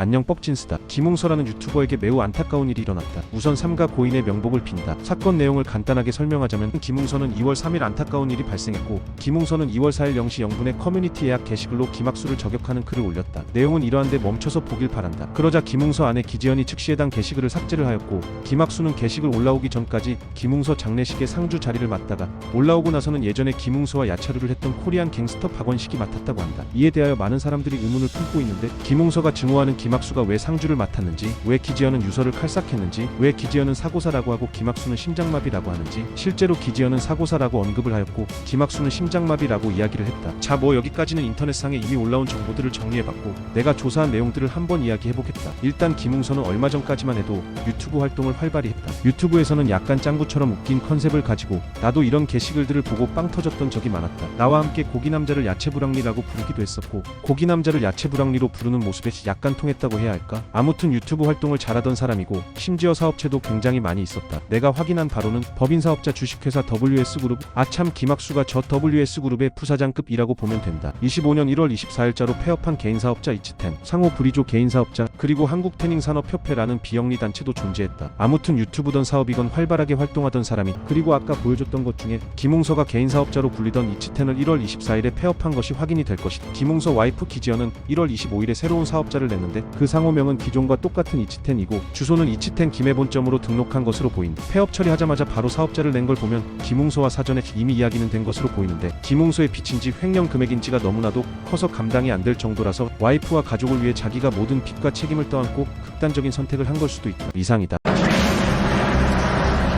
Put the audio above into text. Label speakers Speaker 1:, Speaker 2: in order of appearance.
Speaker 1: 안녕 뻑진스다. 김웅서라는 유튜버에게 매우 안타까운 일이 일어났다. 우선 삼가 고인의 명복을 빈다. 사건 내용을 간단하게 설명하자면 김웅서는 2월 3일 안타까운 일이 발생했고 김웅서는 2월 4일 0시 0분에 커뮤니티 예약 게시글로 김학수를 저격하는 글을 올렸다. 내용은 이러한데 멈춰서 보길 바란다. 그러자 김웅서 아내 기지연이 즉시 해당 게시글을 삭제를 하였고 김학수는 게시글 올라오기 전까지 김웅서 장례식의 상주 자리를 맡다가 올라오고 나서는 예전에 김웅서와 야차루를 했던 코리안 갱스터 박원식이 맡았다고 한다. 이에 대하여 많은 사람들이 의문을 품고 있는데 김웅서가 증오하는 김 학수가 왜 상주를 맡았는지, 왜 기지연은 유서를 칼싹했는지, 왜 기지연은 사고사라고 하고 김학수는 심장마비라고 하는지, 실제로 기지연은 사고사라고 언급을 하였고 김학수는 심장마비라고 이야기를 했다. 자, 뭐 여기까지는 인터넷상에 이미 올라온 정보들을 정리해봤고 내가 조사한 내용들을 한번 이야기해보겠다. 일단 김웅서는 얼마 전까지만 해도 유튜브 활동을 활발히 했다. 유튜브에서는 약간 짱구처럼 웃긴 컨셉을 가지고 나도 이런 게시글들을 보고 빵 터졌던 적이 많았다. 나와 함께 고기 남자를 야채부랑리라고 부르기도 했었고 고기 남자를 야채부랑리로 부르는 모습에 약간 통했다 고 해야 할까? 아무튼 유튜브 활동을 잘하던 사람이고 심지어 사업체도 굉장히 많이 있었다. 내가 확인한 바로는 법인사업자 주식회사 WS그룹 아참 김학수가 저 WS그룹의 부사장급이라고 보면 된다. 25년 1월 24일자로 폐업한 개인사업자 이츠텐, 상호 브리조 개인사업자, 그리고 한국태닝산업협회라는 비영리 단체도 존재했다. 아무튼 유튜브던 사업이건 활발하게 활동하던 사람이 그리고 아까 보여줬던 것 중에 김웅서가 개인 사업자로 불리던 이츠텐을 1월 24일에 폐업한 것이 확인이 될 것이다. 김웅서 와이프 기지연은 1월 25일에 새로운 사업자를 냈는데 그 상호명은 기존과 똑같은 이츠텐이고 주소는 이츠텐 김해본점으로 등록한 것으로 보인다. 폐업 처리하자마자 바로 사업자를 낸 걸 보면 김웅서와 사전에 이미 이야기는 된 것으로 보이는데 김웅서의 빚인지 횡령 금액인지가 너무나도 커서 감당이 안 될 정도라서 와이프와 가족을 위해 자기가 모든 빚과 책임을 떠안고 극단적인 선택을 한 걸 수도 있다. 이상이다.